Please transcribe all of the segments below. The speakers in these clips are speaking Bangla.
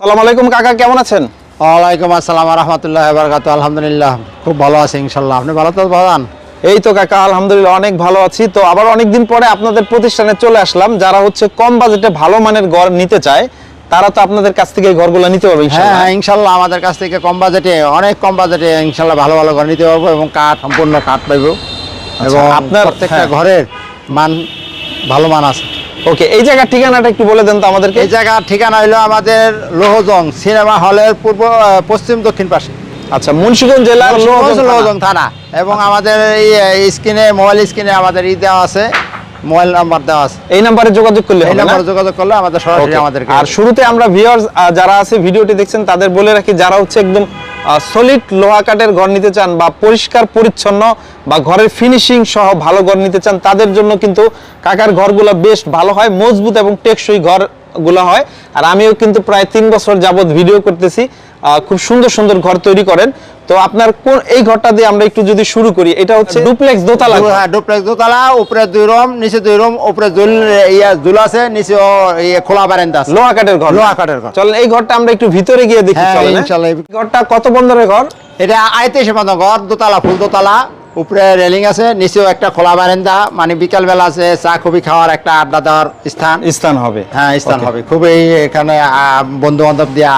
সালাম আলাইকুম কাকা কেমন আছেন? ওয়ালাইকুম আসসালাম রহমতুল্লাহ বারকাত আলহামদুলিল্লাহ। খুব ভালো আছে ইনশাল্লাহ আপনি ভালো তো এই তো কাকা আলহামদুলিল্লাহ অনেক ভালো আছি। তো আবার অনেকদিন পরে আপনাদের প্রতিষ্ঠানে চলে আসলাম। যারা হচ্ছে কম বাজেটে ভালো মানের ঘর নিতে চায় তারা তো আপনাদের কাছ থেকে ঘরগুলো নিতে পারবে হ্যাঁ হ্যাঁ ইনশাল্লাহ আমাদের কাছ থেকে কম বাজেটে অনেক কম বাজেটে ইনশাল্লাহ ভালো ভালো ঘর নিতে পারব এবং কাঠ সম্পূর্ণ কাঠ পাইব। এবং আপনার- আপনার প্রত্যেকটা হ্যাঁ। ঘরের মান ভালো মান আছে। ওকে এই জায়গার ঠিকানাটা একটু বলে দেন তো আমাদেরকে এই জায়গার ঠিকানা হইল আমাদের লোহজং সিনেমা হলের পূর্ব পশ্চিম দক্ষিণ পাশে আচ্ছা মুন্সিগঞ্জ জেলার লোহজং থানা। এবং আমাদের এই স্ক্রিনে মোবাইল স্ক্রিনে আমাদের ই দেওয়া আছে মোবাইল নাম্বার দেওয়া আছে এই নাম্বারে যোগাযোগ করলে এই নাম্বারে যোগাযোগ করলে আমাদের সরাসরি. আমাদেরকে আর শুরুতে আমরা ভিউয়ার্স যারা আছে ভিডিওটি দেখছেন তাদের বলে রাখি যারা হচ্ছে একদম সলিড লোহা কাঠের ঘর নিতে চান বা পরিষ্কার পরিচ্ছন্ন বা ঘরের ফিনিশিং সহ ভালো ঘর নিতে চান তাদের জন্য কিন্তু কাকার ঘরগুলো বেশ ভালো হয় মজবুত এবং টেকসই ঘরগুলো হয়। আর আমিও কিন্তু প্রায় তিন বছর যাবত ভিডিও করতেছি খুব সুন্দর সুন্দর ঘর তৈরি করেন। তো আপনার কোন এই ঘরটা দিয়ে আমরা একটু যদি শুরু করি এটা হচ্ছে ডুপ্লেক্স দোতলা হ্যাঁ ডুপ্লেক্স দোতলা উপরে দুই রুম নিচে দুই রুম উপরে জুল ইয়া জুল আছে নিচে ইয়ে খোলা বারান্দা আছে। লোহা কাঠের ঘর। লোহা কাঠের ঘর। চলেন এই ঘরটা আমরা একটু ভিতরে গিয়ে দেখি হ্যাঁ, চলেন হ্যাঁ? ইনশাআল্লাহ। ঘরটা কত বন্দরের ঘর? এটা আইতে সীমান্ত ঘর দোতলা ফুল দোতলা। উপরে রেলিং আছে নিচেও একটা খোলা বারান্দা। মানে বিকাল বেলা আছে চা কফি খাওয়ার একটা আড্ডা দেওয়ার স্থান। স্থান হবে। হ্যাঁ স্থান হবে। খুবই এখানে বন্ধু বান্ধব দিয়া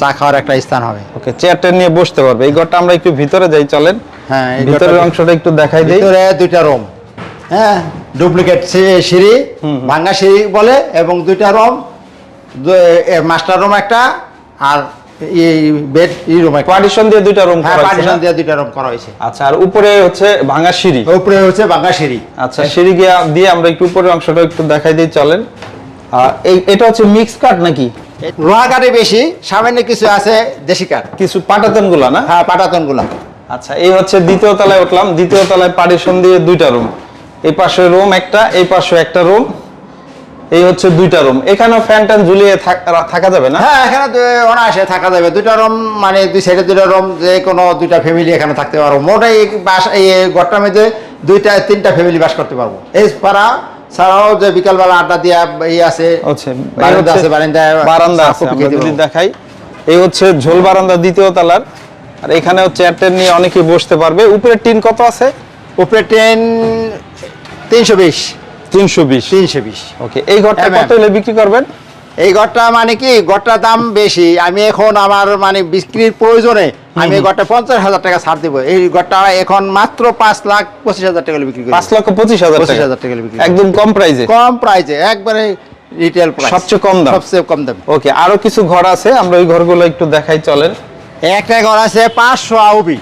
চা খাওয়ার একটা স্থান হবে। ওকে চেয়ারটা নিয়ে বসতে পারবে। এই ঘরটা আমরা একটু ভিতরে যাই চলেন। হ্যাঁ ভিতরের অংশটা একটু দেখাই দেই। ভিতরে দুইটা রুম হ্যাঁ ডুপ্লিকেট সিঁড়ি ভাঙ্গা সিঁড়ি বলে এবং দুইটা রুম মাস্টার রুম একটা আর এই বেড ই রুম পার্টিশন দিয়ে দুইটা রুম হ্যাঁ করা পার্টিশন দিয়ে দুইটা রুম করা হয়েছে। আচ্ছা আর উপরে হচ্ছে ভাঙা সিঁড়ি। উপরে হচ্ছে ভাঙ্গা সিঁড়ি। আচ্ছা সিঁড়ি গিয়া দিয়ে আমরা একটু উপরের অংশটা একটু দেখাই দিই চলেন। আর এই এটা হচ্ছে মিক্স কাট নাকি? লোহা কাঠে বেশি সামান্য কিছু আছে দেশি কাঠ। কিছু পাটাতনগুলা না? হ্যাঁ পাটাতনগুলা আচ্ছা এই হচ্ছে দ্বিতীয় তলায় উঠলাম দ্বিতীয় তলায় পার্টিশন দিয়ে দুইটা রুম এই পাশে রুম একটা এই পাশে একটা রুম এই হচ্ছে দুইটা রুম। এখানেও ফ্যান ট্যান ঝুলিয়ে থাকা যাবে না? হ্যাঁ এখানে অনায়াসে থাকা যাবে। দুইটা রুম মানে দুই সাইডে দুইটা রুম যে কোনো দুইটা ফ্যামিলি এখানে থাকতে পারব। মোট এই বাস এই ঘরটার মধ্যে দুইটা তিনটা ফ্যামিলি বাস করতে পারব। এই পাড়া ছাড়াও যে বিকালবেলা আড্ডা দিয়া এই আছে হচ্ছে বারান্দা আছে বারান্দায় বারান্দা আছে। দেখাই। এই হচ্ছে ঝোল বারান্দা দ্বিতীয় তলার। আর এখানেও চেয়ার টেন নিয়ে অনেকেই বসতে পারবে। উপরে টিন কত আছে? উপরে ট্রেন তিনশো বিশ। তিনশো বিশ। তিনশো বিশ। ওকে এই ঘরটা কত হলে বিক্রি করবেন? এই ঘরটা মানে কি ঘরটার দাম বেশি। আমি এখন আমার মানে বিক্রির প্রয়োজনে আমি ঘরটা পঞ্চাশ হাজার টাকা ছাড় দিব। এই ঘরটা এখন মাত্র পাঁচ লাখ পঁচিশ হাজার টাকা বিক্রি করি। পাঁচ লক্ষ পঁচিশ হাজার পঁচিশ হাজার টাকা বিক্রি একদম কম প্রাইজে কম প্রাইসে একবারে রিটেল প্রাইস সবচেয়ে কম দাম। সবচেয়ে কম দাম। ওকে আরও কিছু ঘর আছে আমরা ওই ঘরগুলো একটু দেখাই চলেন। একটা ঘর আছে পাঁচশো আউবি।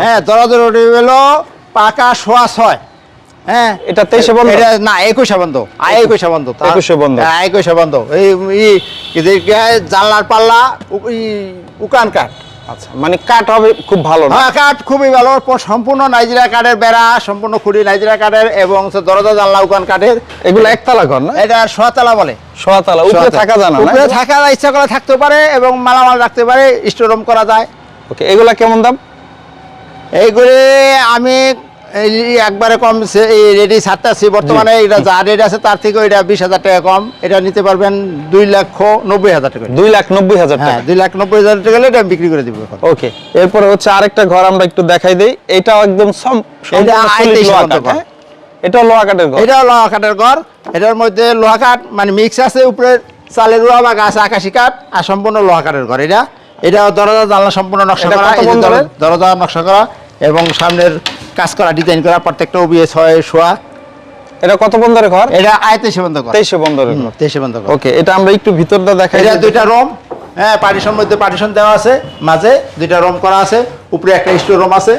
হ্যাঁ দরদর হলো পাকা সোয়া ছয়। হ্যাঁ। এটা 23 বন্ধ? এটা না একুশে বন্ধ। আয় একুশে বন্ধ 21 বন্ধ। হ্যাঁ, একুশে বন্ধ। এই জানলার পাল্লা উকান কাঠ। আচ্ছা মানে কাঠ হবে খুব ভালো না? হ্যাঁ কাঠ খুবই ভালো। সম্পূর্ণ নাইজেরিয়া কাঠের বেড়া সম্পূর্ণ খুঁড়ি নাইজেরিয়া কাঠের এবং দরজা জানলা উকান কাঠের। এগুলো একতলা ঘর না? এটা সোয়াতলা বলে। সোয়াতলা উপরে থাকা জানা উপরে থাকা ইচ্ছা করে থাকতে পারে এবং মালামাল রাখতে পারে স্টোর রুম করা যায়। ওকে এগুলা কেমন দাম? এইগুলি আমি এই একবারে কম রেডি ছাড়তেছি বর্তমানে এটা যা রেট আছে তার থেকে এটা বিশ হাজার টাকা কম। এটা নিতে পারবেন দুই লক্ষ নব্বই হাজার টাকা। দুই লাখ নব্বই হাজার হ্যাঁ টাকা। দুই লাখ নব্বই হাজার টাকা এটা বিক্রি করে দিব ওকে এরপরে হচ্ছে আরেকটা ঘর আমরা একটু দেখাই দেই। এটাও একদম সম্পূর্ণ লোহা কাঠের ঘর। এটাও লোহা কাঠের ঘর। এটার মধ্যে লোহা কাঠ মানে মিক্স আছে উপরে চালের রুয়া বা গাছ আকাশি কাঠ আর সম্পূর্ণ লোহা কাঠের ঘর এটা। এটা দরজা জানলা সম্পূর্ণ নকশা করা দরজা নকশা করা। এবং সামনের কাজ করা ডিজাইন করা প্রত্যেকটা উবিয়ে ছয় শোয়া। এটা কত বন্দরের ঘর? এটা আয়তে সীমান্ত ঘর। তেইশে বন্দরের ঘর। তেইশে বন্ধ ঘর। ওকে এটা আমরা একটু ভিতরটা দেখাই। এটা দুইটা রুম হ্যাঁ পার্টিশন মধ্যে পার্টিশন দেওয়া আছে মাঝে দুইটা রুম করা আছে উপরে একটা স্টোর রুম আছে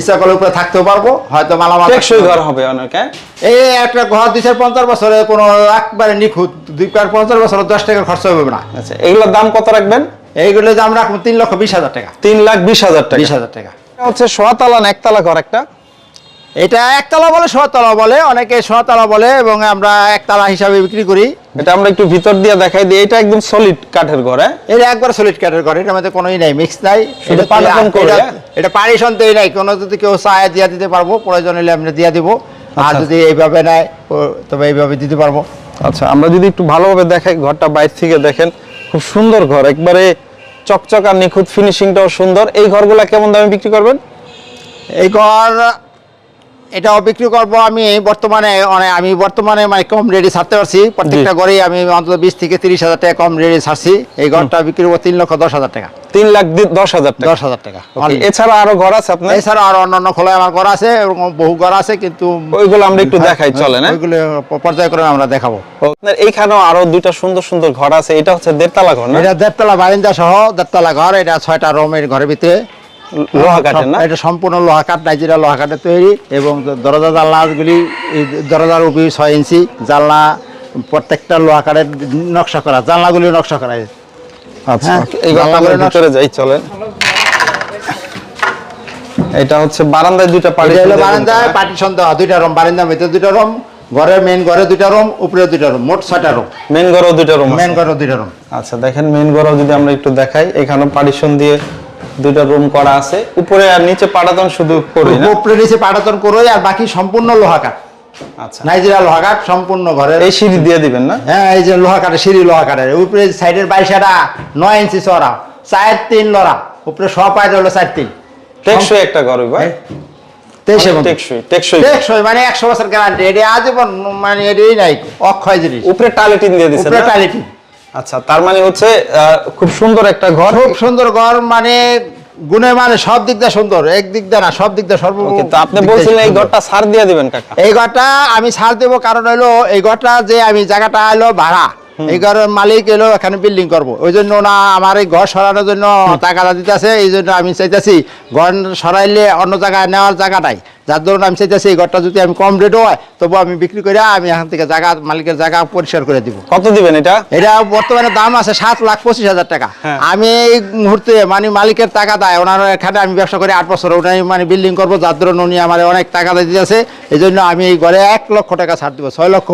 ইচ্ছা করলে উপরে থাকতেও পারব হয়তো মালামাল টেকসই ঘর হবে অনেক। হ্যাঁ? এই একটা ঘর দুই চার পঞ্চাশ বছরে কোনো একবারে নিখুঁত দুই চার পঞ্চাশ বছরে দশ টাকা খরচ হবে না। আচ্ছা এগুলোর দাম কত রাখবেন? এইগুলো দাম রাখব তিন লক্ষ বিশ হাজার টাকা। তিন লাখ বিশ হাজার টাকা। বিশ হাজার টাকা। হচ্ছে সোয়াতলা না একতলা ঘর একটা। এটা একতলা বলে শতলা বলে অনেকে শতলা বলে এবং আমরা একতলা হিসাবে বিক্রি করি। এটা আমরা একটু ভিতর দিয়ে দেখাই দিই এটা একদম সলিড কাঠের ঘর হ্যাঁ? এটা একবার সলিড কাঠের ঘর এটার মধ্যে কোনোই নাই মিক্স নাই। এটা এটা- হ্যাঁ? পারিশন তো নাই কোনো যদি কেউ চায় দিয়া দিতে পারব প্রয়োজন হলে আমরা দিয়া দিব। আর আচ্ছা। যদি এইভাবে নেয় তবে এইভাবে দিতে পারব। আচ্ছা আমরা যদি একটু ভালোভাবে দেখাই ঘরটা বাইরে থেকে দেখেন খুব সুন্দর ঘর একবারে চকচক আর নিখুঁত ফিনিশিংটাও সুন্দর। এই ঘরগুলা কেমন দামে বিক্রি করবেন? এই ঘর এটাও বিক্রি করব আমি বর্তমানে মানে আমি বর্তমানে মানে কম রেডি ছাড়তে পারছি। প্রত্যেকটা ঘরেই আমি অন্তত বিশ থেকে তিরিশ হাজার টাকা কম রেডি ছাড়ছি। এই ঘরটা বিক্রি করব তিন লক্ষ দশ হাজার টাকা। তিন লাখ দশ হাজার দশ হাজার টাকা এছাড়া আরও ঘর আছে আপনার? এছাড়া আর অন্যান্য খোলায় আমার ঘর আছে বহু ঘর আছে কিন্তু ওইগুলো আমরা একটু দেখাই চলে না? ওইগুলো পর্যায়ক্রমে আমরা দেখাবো। আপনার এইখানেও আরও দুইটা সুন্দর সুন্দর ঘর আছে এটা হচ্ছে দেড়তলা ঘর না? এটা দেড়তলা বারিন্দা সহ দেড়তলা ঘর এটা ছয়টা রুমের ঘরের ভিতরে। লোহা কাঠের না এটা সম্পূর্ণ লোহা কাঠ নাইজেরিয়া লোহা কাঠের তৈরি এবং দরজা জানলাগুলি দরজার উপরে ছয় ইঞ্চি জানলা প্রত্যেকটা লোহা কাঠের নকশা করা জানলাগুলি নকশা করা আচ্ছা হ্যাঁ, এই ঘরটা ভিতরে যাই চলেন। এটা হচ্ছে বারান্দায় দুইটা বারান্দায় পার্টিশন দেওয়া দুইটা রুম বারান্দার ভিতরে দুইটা রুম ঘরের মেন ঘরে দুইটা রুম উপরে দুইটা রুম মোট ছয়টা রুম। মেন ঘরও দুইটা রুম মেন দুইটা রুম। আচ্ছা দেখেন মেন ঘরও যদি আমরা একটু দেখাই এখানে পার্টিশন দিয়ে দুইটা রুম করা আছে। উপরে আর নিচে পাড়াতন শুধু করি না। উপরে নিচে পাটাতন করোই আর বাকি সম্পূর্ণ লোহা কাঠ আচ্ছা। নাইজেরিয়া লোহা কাঠ সম্পূর্ণ ঘরের। এই সিঁড়ি দিয়ে দিবেন না? হ্যাঁ এই যে লোহা কাঠের সিঁড়ি লোহা কাঠের উপরে সাইডের বাইশাটা নয় ইঞ্চি চড়া চার তিন লড়া। উপরে সব পাইতে হলো চার তিন। টেকসই একটা ঘর ভাই। টেকসই টেকসই মানে একশো বছর গ্যারান্টি এটা আজীবন মানে এটাই নাই অক্ষয় জিনিস। উপরে টালিটিন দিয়ে দিচ্ছে উপরে? আচ্ছা তার মানে হচ্ছে খুব সুন্দর একটা ঘর। খুব সুন্দর ঘর মানে গুণে মানে সব দিক দিয়ে সুন্দর এক দিক দিয়ে না সব দিক দিয়ে সর্ব তো আপনি বলছিলেন এই ঘরটা সার দিয়ে দিবেন কাকা। এই ঘরটা আমি ছাড় দেবো কারণ হলো এই ঘরটা যে আমি জায়গাটা এলো ভাড়া এই ঘরের মালিক এলো এখানে বিল্ডিং করব। ওই জন্য না আমার এই ঘর সরানোর জন্য টাকাটা দিতেছে এই জন্য আমি চাইতেছি ঘর সরাইলে অন্য জায়গায় নেওয়ার জায়গাটাই যার ধরুন আমি চাইতেছি এই ঘরটা যদি আমি কম রেট হয় তবু আমি বিক্রি করে আমি এখান থেকে জায়গা মালিকের জায়গা পরিষ্কার করে দিব। কত দিবেন এটা? এটা বর্তমানে দাম আছে সাত লাখ পঁচিশ হাজার টাকা। হ্যাঁ। আমি এই মুহূর্তে মানে মালিকের টাকা দেয় ওনার এখানে আমি ব্যবসা করি আট বছর ওনার মানে বিল্ডিং করব যার ধরুন উনি আমার অনেক টাকা দিতেছে এই জন্য আমি এই ঘরে এক লক্ষ টাকা ছাড় দিব ছয় লক্ষ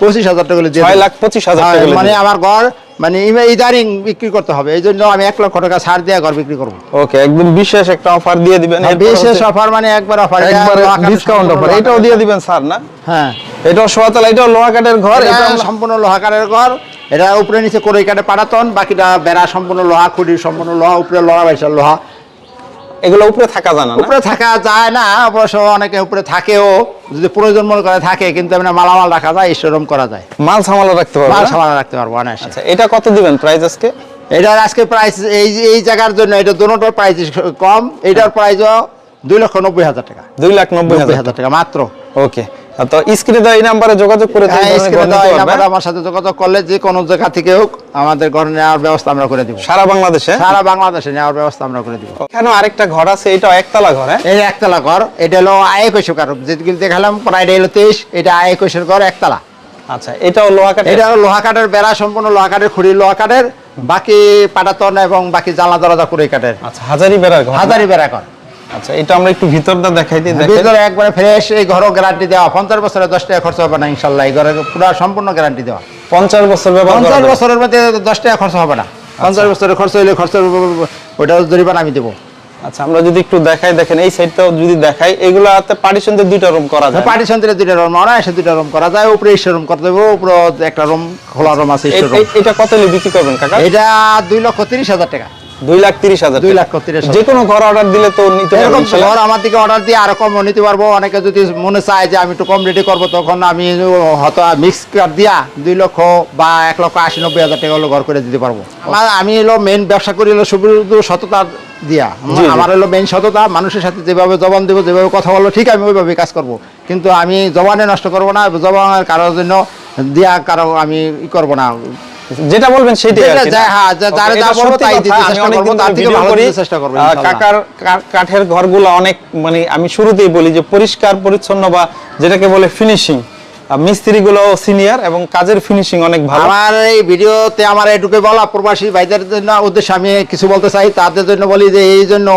পঁচিশ হাজার টাকা ছয় লাখ পঁচিশ হাজার মানে আমার ঘর মানে ইদারিং বিক্রি করতে হবে। এই জন্য আমি এক লক্ষ টাকা ছাড় দিয়ে ঘর বিক্রি করব। ওকে একদম বিশেষ একটা অফার দিয়ে দিবেন। বিশেষ অফার মানে একবার অফার একবার ডিসকাউন্ট অফার এটাও দিয়ে দিবেন স্যার না? হ্যাঁ। এটাও সোয়াতলা এটাও লোহা কাঠের ঘর এটা সম্পূর্ণ লোহা সম্পূর্ণ লোহাকাটের ঘর। এটা উপরে নিচে করে কাটে পাটাতন বাকিটা বেড়া সম্পূর্ণ লোহা খুঁটি সম্পূর্ণ লোহা উপরে লোহা বাইশাল লোহা। এগুলো উপরে থাকা জানা না উপরে থাকা যায় না অবশ্য অনেকে উপরে থাকেও যদি প্রয়োজন মনে করে থাকে কিন্তু আমরা মালামাল রাখা যায় ঈশ্বরম করা যায়। মাল সামালা রাখতে পারব মাল সামালা রাখতে পারব অনায়াসে। আচ্ছা এটা কত দিবেন প্রাইস আজকে? এটার আজকে প্রাইস এই এই জায়গার জন্য এটা দুটোর প্রাইস কম এটার প্রাইসও দুই লক্ষ নব্বই হাজার টাকা। দুই লাখ নব্বই হাজার টাকা মাত্র। ওকে তো স্ক্রিনে দেওয়া এই নাম্বারে যোগাযোগ করে হ্যাঁ আমার সাথে যোগাযোগ করলে যে কোনো জায়গা থেকে হোক আমাদের ঘর নেওয়ার ব্যবস্থা আমরা করে দিব। সারা বাংলাদেশে? সারা বাংলাদেশে নেওয়ার ব্যবস্থা আমরা করে দিব। এখানে আরেকটা ঘর আছে? এটাও একতলা ঘর হ্যাঁ? এই একতলা ঘর এটা হলো আয় কৈশো কারণ দেখালাম প্রায় এটা হলো তেইশ এটা আয় কৈশোর ঘর একতলা। আচ্ছা এটাও লোহা কাঠের এটা লোহা কাঠের বেড়া সম্পূর্ণ লোহা কাঠের খুঁড়ি লোহা কাঠের বাকি পাটাতন এবং বাকি জানলা দরজা কুড়ি কাঠের আচ্ছা হাজারি বেড়া ঘর হাজারি বেড়া ঘর। আচ্ছা এটা আমরা একটু ভিতরটা দেখাই দিই ভিতরে একবারে ফ্রেশ এই ঘরও গ্যারান্টি দেওয়া। পঞ্চাশ বছরে দশ টাকা খরচ হবে না ইনশাল্লাহ। এই ঘরে পুরো সম্পূর্ণ গ্যারান্টি দেওয়া। পঞ্চাশ বছর পঞ্চাশ বছরের মধ্যে দশ টাকা খরচ হবে না। পঞ্চাশ বছরের খরচ হইলে খরচ ওটা জরিমানা আমি দেবো। আচ্ছা আমরা যদি একটু দেখাই দেখেন এই সাইডটাও যদি দেখাই এগুলাতে পার্টিশন দিয়ে দুইটা রুম করা যায়। পার্টি সন্ত্রে দুইটা রুম অনায়াসে দুইটা রুম করা যায়। উপরে ঈশ্বর রুম করতে দেবো উপরে একটা রুম খোলা রুম আছে ঈশ্বর রুম এটা কত হলে বিক্রি করবেন কাকা? এটা দুই লক্ষ তিরিশ হাজার টাকা। দুই লাখ তিরিশ হাজার দুই লাখ তিরিশ যে কোনো ঘর অর্ডার দিলে তো নিতে এরকম ঘর আমার অর্ডার দিয়ে আরও কম নিতে পারব। অনেকে যদি মনে চায় যে আমি একটু কম করব তখন আমি হয়তো মিক্স কার দিয়া দুই লক্ষ বা এক লক্ষ আশি নব্বই হাজার টাকা হলো ঘর করে দিতে পারব। আমার আমি হলো মেন ব্যবসা করি হলো শুধু সততা দিয়া। আমার হলো মেন সততা মানুষের সাথে যেভাবে জবান দেবো যেভাবে কথা বলব ঠিক আমি ওইভাবে কাজ করব। কিন্তু আমি জবানে নষ্ট করব না জবানের কারোর জন্য দিয়া কারও আমি ই করব না। যেটা বলবেন সেটাই আর কি হ্যাঁ, যারা যা বলব তাই দিতে চেষ্টা করব তার থেকে ভালো। দিতে চেষ্টা করব। কাকার কাঠের ঘরগুলো অনেক মানে আমি শুরুতেই বলি যে পরিষ্কার পরিচ্ছন্ন বা যেটাকে বলে ফিনিশিং মিস্ত্রিগুলো সিনিয়র এবং কাজের ফিনিশিং অনেক ভালো। আমার এই ভিডিওতে আমার এটুকু বলা প্রবাসী ভাইদের জন্য উদ্দেশ্যে আমি কিছু বলতে চাই তাদের জন্য বলি যে এই জন্য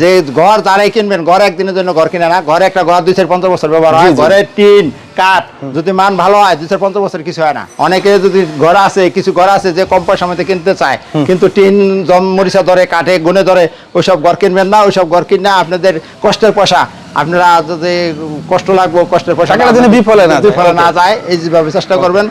যে ঘর যারাই কিনবেন ঘর একদিনের জন্য ঘর কিনে না ঘরে একটা ঘর দুই চার পঞ্চাশ বছর ব্যবহার হয়। ঘরের টিন কাঠ যদি মান ভালো হয় দুই চার পঞ্চাশ বছর কিছু হয় না। অনেকে যদি ঘর আছে কিছু ঘর আছে যে কম পয়সা মধ্যে কিনতে চায় কিন্তু টিন জম মরিচা ধরে কাঠে গুনে ধরে ওইসব ঘর কিনবেন না ওইসব ঘর কিনে আপনাদের কষ্টের পয়সা। আপনারা যদি কষ্ট লাগবে কষ্টের পয়সা যেন বিফলে না। বিফলে না যায় এই যেভাবে চেষ্টা করবেন।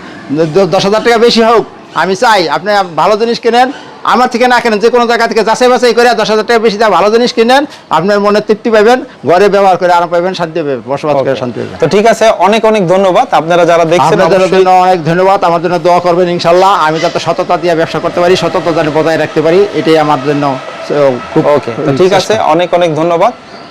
দশ হাজার টাকা বেশি হোক আমি চাই আপনি ভালো জিনিস কিনেন। আমার থেকে না কেনেন যে কোনো জায়গা থেকে যাচাই বাছাই করে দশ হাজার টাকা বেশি দাম ভালো জিনিস কিনেন আপনার মনে তৃপ্তি পাবেন ঘরে ব্যবহার করে আরাম পাবেন শান্তি পাবেন বসবাস করে শান্তি পাবেন। তো ঠিক আছে অনেক অনেক ধন্যবাদ। আপনারা যারা দেখছেন আপনাদের জন্য অনেক ধন্যবাদ আমার জন্য দোয়া করবেন ইনশাল্লাহ। আমি যাতে সততা দিয়ে ব্যবসা করতে পারি সততা যেন বজায় রাখতে পারি এটাই আমার জন্য খুব ওকে ঠিক আছে অনেক অনেক ধন্যবাদ।